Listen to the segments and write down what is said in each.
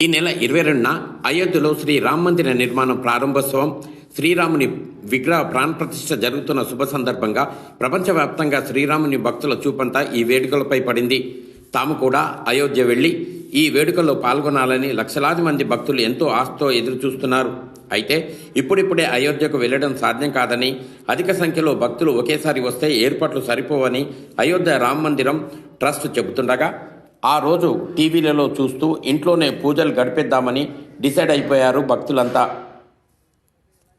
ఈ నెల ఇరవై రెండున అయోధ్యలో శ్రీ రామ మందిర నిర్మాణం ప్రారంభోత్సవం శ్రీరాముని విగ్రహ ప్రాణప్రతిష్ఠ జరుగుతున్న శుభ సందర్భంగా ప్రపంచవ్యాప్తంగా శ్రీరాముని భక్తుల చూపంతా ఈ వేడుకలపై పడింది. తాము కూడా అయోధ్య వెళ్ళి ఈ వేడుకల్లో పాల్గొనాలని లక్షలాది మంది భక్తులు ఎంతో ఆశతో ఎదురు చూస్తున్నారు అయితే ఇప్పుడిప్పుడే అయోధ్యకు వెళ్ళడం సాధ్యం కాదని అధిక సంఖ్యలో భక్తులు ఒకేసారి వస్తే ఏర్పాట్లు సరిపోవని అయోధ్య రామ మందిరం ట్రస్ట్ చెబుతుండగా ఆ రోజు టీవీలలో చూస్తూ ఇంట్లోనే పూజలు గడిపేద్దామని డిసైడ్ అయిపోయారు భక్తులంతా.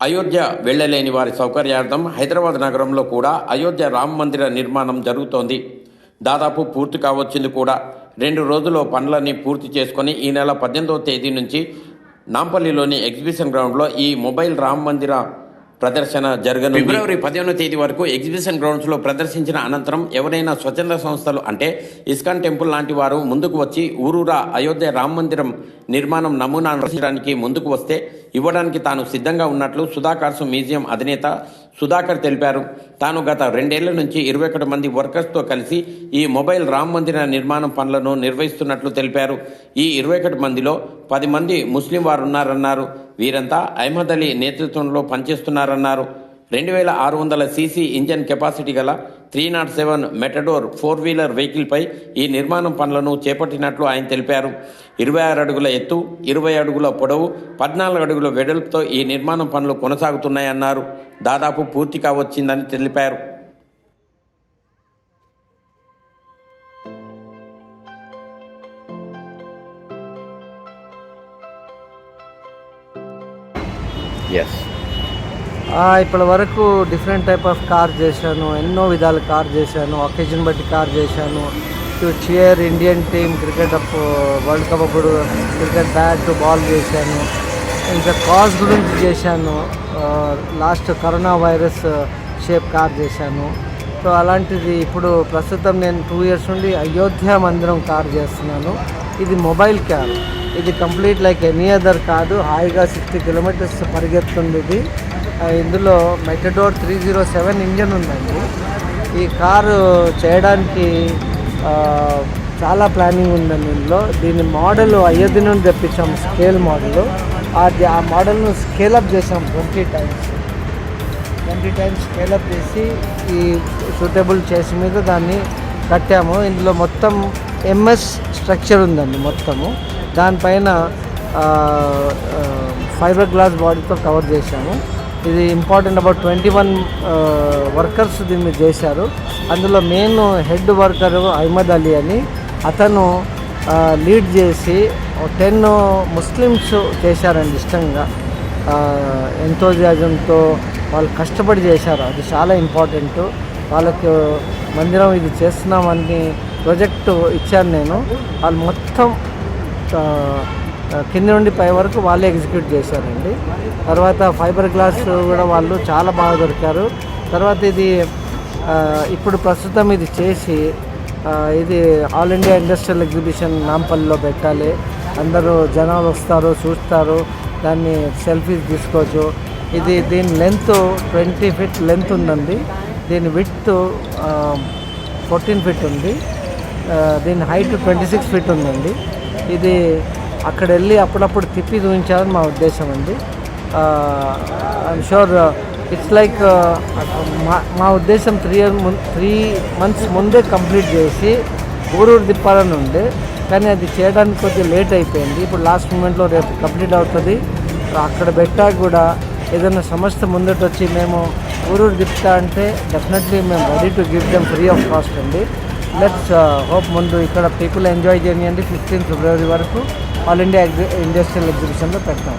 అయోధ్య వెళ్ళలేని వారి సౌకర్యార్థం హైదరాబాద్ నగరంలో కూడా అయోధ్య రామ మందిర నిర్మాణం జరుగుతోంది. దాదాపు పూర్తి కావచ్చింది కూడా. రెండు రోజుల్లో పనులన్నీ పూర్తి చేసుకొని ఈ నెల పద్దెనిమిదవ తేదీ నుంచి నాంపల్లిలోని ఎగ్జిబిషన్ గ్రౌండ్లో ఈ మొబైల్ రామ మందిర ప్రదర్శన జరగను ఫిబ్రవరి పదిహేనో తేదీ వరకు ఎగ్జిబిషన్ గ్రౌండ్స్లో ప్రదర్శించిన అనంతరం ఎవరైనా స్వచ్ఛంద సంస్థలు అంటే ఇస్కాన్ టెంపుల్ లాంటి వారు ముందుకు వచ్చి ఊరూరా అయోధ్య రామ మందిరం నిర్మాణం నమూనా ముందుకు వస్తే ఇవ్వడానికి తాను సిద్ధంగా ఉన్నట్లు సుధాకర్స్ మ్యూజియం అధినేత సుధాకర్ తెలిపారు. తాను గత రెండేళ్ళ నుంచి ఇరవై ఒకటి మంది వర్కర్స్తో కలిసి ఈ మొబైల్ రామ మందిర నిర్మాణం పనులను నిర్వహిస్తున్నట్లు తెలిపారు. ఈ ఇరవై ఒకటి మందిలో పది మంది ముస్లిం వారు ఉన్నారన్నారు వీరంతా అహ్మద్ అలీ నేతృత్వంలో పనిచేస్తున్నారన్నారు. రెండు వేల ఆరు వందల సీసీ ఇంజన్ కెపాసిటీ గల three naught seven Matador four wheeler వెహికల్పై ఈ నిర్మాణం పనులను చేపట్టినట్లు ఆయన తెలిపారు. ఇరవై ఆరు అడుగుల ఎత్తు ఇరవై అడుగుల పొడవు పద్నాలుగు అడుగుల వెడల్పుతో ఈ నిర్మాణం పనులు కొనసాగుతున్నాయన్నారు. దాదాపు పూర్తి కావచ్చిందని తెలిపారు. ఎస్ ఇప్పటి వరకు డిఫరెంట్ టైప్ ఆఫ్ కార్ చేశాను ఎన్నో విధాల కార్ చేశాను ఒకేజన్ బట్టి కార్ చేశాను. To cheer Indian team cricket world cup అప్పుడు క్రికెట్ బ్యాట్ బాల్ చేశాను. ఇంకా కాజ్ గురించి చేశాను. Last corona virus shape car చేశాను. సో అలాంటిది ఇప్పుడు ప్రస్తుతం నేను టూ ఇయర్స్ నుండి అయోధ్య మందిరం కార్ చేస్తున్నాను. ఇది మొబైల్ కార్ ఇది కంప్లీట్ లైక్ ఎనీ అదర్ కాదు హాయిగా సిక్స్టీ కిలోమీటర్స్ పరిగెత్తుంది ఇది ఇందులో Matador three zero seven engine ఉందండి. ఈ కారు చేయడానికి చాలా ప్లానింగ్ ఉందండి ఇందులో. దీని మోడల్ అయోధ్య నుండి తెప్పించాం స్కేల్ మోడల్. అది ఆ మోడల్ను స్కేలప్ చేసాం twenty times. Twenty times scale up చేసి ఈ సూటబుల్ చేసి మీద దాన్ని కట్టాము. ఇందులో మొత్తం ఎంఎస్ స్ట్రక్చర్ ఉందండి మొత్తము. దానిపైన ఫైబర్ గ్లాస్ బాడీతో కవర్ చేశాము. ఇది important about twenty one workers దీన్ని చేశారు. అందులో main head worker Ahmed Ali అని. అతను uh, లీడ్ చేసి టెన్ ముస్లిమ్స్ చేశారండి ఇష్టంగా. ఎంతోజాజంతో వాళ్ళు కష్టపడి చేశారు. అది చాలా ఇంపార్టెంట్ వాళ్ళకు మందిరం ఇది చేస్తున్నామని ప్రాజెక్టు ఇచ్చాను నేను. వాళ్ళు మొత్తం కింద నుండి పై వరకు వాళ్ళే ఎగ్జిక్యూట్ చేశారండి. తర్వాత ఫైబర్ గ్లాస్ కూడా వాళ్ళు చాలా బాగా దొరికారు. తర్వాత ఇది ఇప్పుడు ప్రస్తుతం ఇది చేసి ఇది ఆల్ ఇండియా ఇండస్ట్రియల్ ఎగ్జిబిషన్ నాంపల్లిలో పెట్టాలి. అందరూ జనాలు వస్తారు చూస్తారు. దాన్ని సెల్ఫీస్ తీసుకోవచ్చు. ఇది దీని లెంత్ ట్వంటీ ఫీట్ లెంత్ ఉందండి. దీని విత్ ఫోర్టీన్ ఫీట్ ఉంది. దీని హైట్ ట్వంటీ సిక్స్ ఫీట్ ఉందండి. ఇది అక్కడ వెళ్ళి అప్పుడప్పుడు తిప్పి చూపించాలని మా ఉద్దేశం అండి. ఐఎమ్ షూర్ ఇట్స్ లైక్ మా మా ఉద్దేశం త్రీ ఇయర్ త్రీ మంత్స్ ముందే కంప్లీట్ చేసి ఊరూరు తిప్పాలని ఉండే. కానీ అది చేయడానికి కొద్దిగా లేట్ అయిపోయింది. ఇప్పుడు లాస్ట్ మూమెంట్లో రేపు కంప్లీట్ అవుతుంది. అక్కడ పెట్టాక కూడా ఏదైనా సమస్య ముందట వచ్చి మేము ఊరూరు తిప్పుతా అంటే డెఫినెట్లీ మేము ready to give them free of cost అండి. లెట్స్ హోప్ uh, ముందు ఇక్కడ పీపుల్ ఎంజాయ్ చేయనియండి ఫిఫ్టీన్ ఫిబ్రవరి వరకు. ఆల్ ఇండియా ఎగ్జి ఇండస్ట్రియల్ ఎగ్జిబిషన్లో పెడతాం.